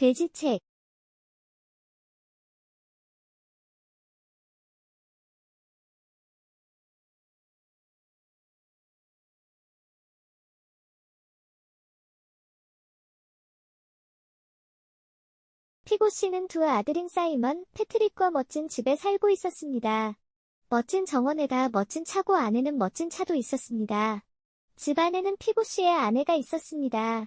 돼지책 피고 씨는 두 아들인 사이먼, 패트릭과 멋진 집에 살고 있었습니다. 멋진 정원에다 멋진 차고 안에는 멋진 차도 있었습니다. 집 안에는 피고 씨의 아내가 있었습니다.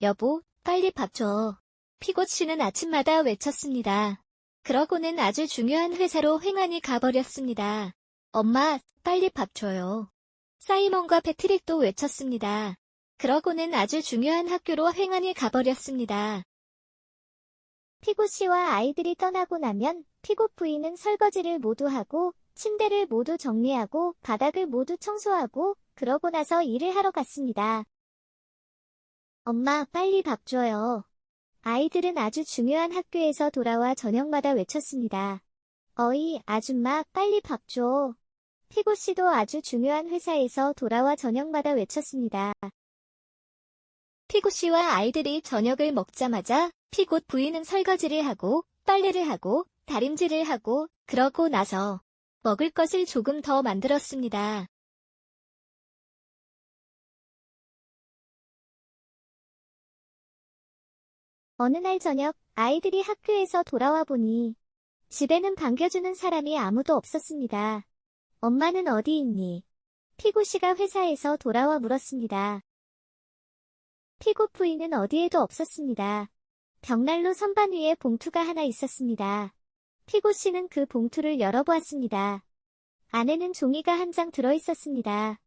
여보, 빨리 밥 줘. 피고 씨는 아침마다 외쳤습니다. 그러고는 아주 중요한 회사로 횡하니 가버렸습니다. 엄마, 빨리 밥 줘요. 사이먼과 패트릭도 외쳤습니다. 그러고는 아주 중요한 학교로 횡하니 가버렸습니다. 피고 씨와 아이들이 떠나고 나면 피고 부인은 설거지를 모두 하고 침대를 모두 정리하고 바닥을 모두 청소하고 그러고 나서 일을 하러 갔습니다. 엄마, 빨리 밥 줘요. 아이들은 아주 중요한 학교에서 돌아와 저녁마다 외쳤습니다. 어이, 아줌마, 빨리 밥 줘. 피고 씨도 아주 중요한 회사에서 돌아와 저녁마다 외쳤습니다. 피고 씨와 아이들이 저녁을 먹자마자 피곧 부인은 설거지를 하고 빨래를 하고 다림질을 하고 그러고 나서 먹을 것을 조금 더 만들었습니다. 어느 날 저녁 아이들이 학교에서 돌아와 보니 집에는 반겨주는 사람이 아무도 없었습니다. 엄마는 어디 있니? 피고 씨가 회사에서 돌아와 물었습니다. 피고 부인은 어디에도 없었습니다. 벽난로 선반 위에 봉투가 하나 있었습니다. 피고 씨는 그 봉투를 열어보았습니다. 안에는 종이가 한 장 들어있었습니다.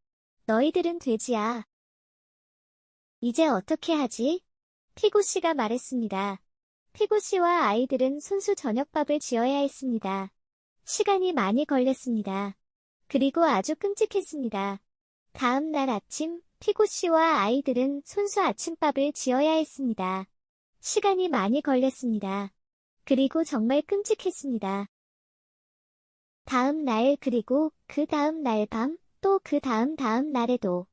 너희들은 돼지야. 이제 어떻게 하지? 피고 씨가 말했습니다. 피고 씨와 아이들은 손수 저녁밥을 지어야 했습니다. 시간이 많이 걸렸습니다. 그리고 아주 끔찍했습니다. 다음 날 아침, 피고 씨와 아이들은 손수 아침밥을 지어야 했습니다. 시간이 많이 걸렸습니다. 그리고 정말 끔찍했습니다. 다음 날 그리고 그 다음 날 밤, 또 그 다음 다음 날에도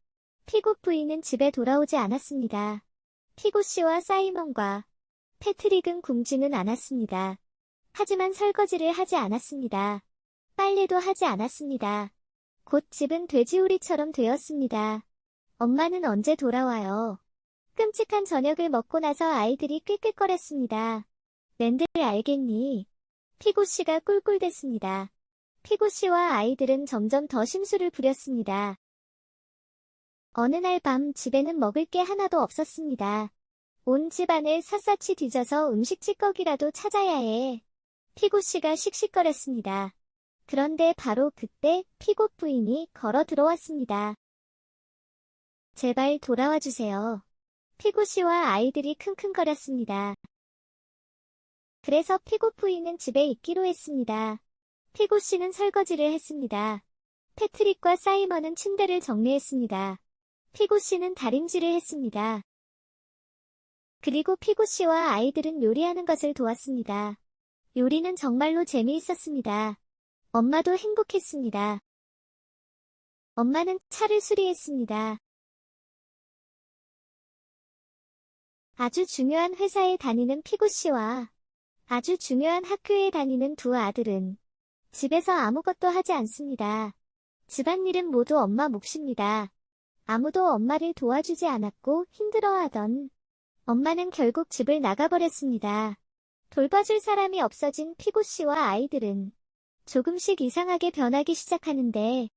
피고 부인은 집에 돌아오지 않았습니다. 피고 씨와 사이먼과 패트릭은 굶지는 않았습니다. 하지만 설거지를 하지 않았습니다. 빨래도 하지 않았습니다. 곧 집은 돼지우리처럼 되었습니다. 엄마는 언제 돌아와요? 끔찍한 저녁을 먹고 나서 아이들이 낄낄거렸습니다. 랜들 알겠니? 피고 씨가 꿀꿀댔습니다. 피고 씨와 아이들은 점점 더 심술을 부렸습니다. 어느 날 밤 집에는 먹을 게 하나도 없었습니다. 온 집안을 샅샅이 뒤져서 음식 찌꺼기라도 찾아야 해. 피고 씨가 씩씩거렸습니다. 그런데 바로 그때 피고 부인이 걸어 들어왔습니다. 제발 돌아와 주세요. 피고 씨와 아이들이 킁킁거렸습니다. 그래서 피고 부인은 집에 있기로 했습니다. 피고 씨는 설거지를 했습니다. 패트릭과 사이먼은 침대를 정리했습니다. 피고 씨는 다림질을 했습니다. 그리고 피고 씨와 아이들은 요리하는 것을 도왔습니다. 요리는 정말로 재미있었습니다. 엄마도 행복했습니다. 엄마는 차를 수리했습니다. 아주 중요한 회사에 다니는 피고 씨와 아주 중요한 학교에 다니는 두 아들은 집에서 아무것도 하지 않습니다. 집안일은 모두 엄마 몫입니다. 아무도 엄마를 도와주지 않았고 힘들어하던 엄마는 결국 집을 나가버렸습니다. 돌봐줄 사람이 없어진 피고 씨와 아이들은 조금씩 이상하게 변하기 시작하는데